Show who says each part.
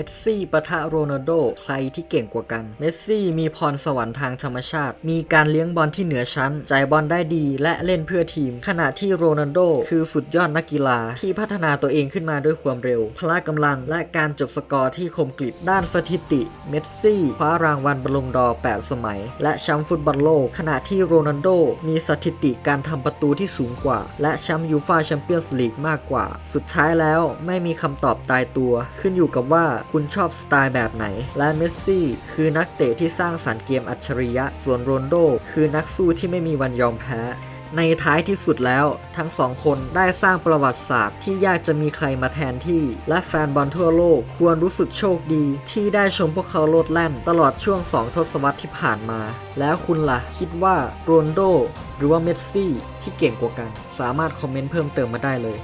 Speaker 1: เมสซี่ปะทะโรนัลโด ใครที่เก่งกว่ากัน เมสซี่มีพรสวรรค์ทางธรรมชาติ มีการเลี้ยงบอลที่เหนือชั้น จ่ายบอลได้ดีและเล่นเพื่อทีม ขณะที่โรนัลโด คือสุดยอดนักกีฬาที่พัฒนาตัวเองขึ้นมาด้วยความเร็ว พละกำลังและการจบสกอร์ที่คมกริบด้านสถิติ เมสซี่คว้ารางวัลบอลลงดอ8สมัย และแชมป์ฟุตบอลโลก ขณะที่โรนัลโด มีสถิติการทำประตูที่สูงกว่า และแชมป์ยูฟ่าแชมเปี้ยนส์ลีกมากกว่า สุดท้ายแล้วไม่มีคำตอบตายตัว ขึ้นอยู่กับว่าคุณชอบสไตล์แบบไหน และเมสซี่ คือนักเตะที่สร้างสรรค์เกมอัจฉริยะ ส่วนโรนโด คือนักสู้ที่ไม่มีวันยอมแพ้ ในท้ายที่สุดแล้วทั้งสองคนได้สร้างประวัติศาสตร์ที่ยากจะมีใครมาแทนที่ และแฟนบอลทั่วโลกควรรู้สึกโชคดี ที่ได้ชมพวกเขาโลดแล่น ตลอดช่วง2ทศวรรษที่ผ่านมา แล้วคุณล่ะ คิดว่าโรนโด หรือว่าเมสซี่ที่เก่งกว่ากัน สามารถคอมเมนต์เพิ่มเติมมาได้เลย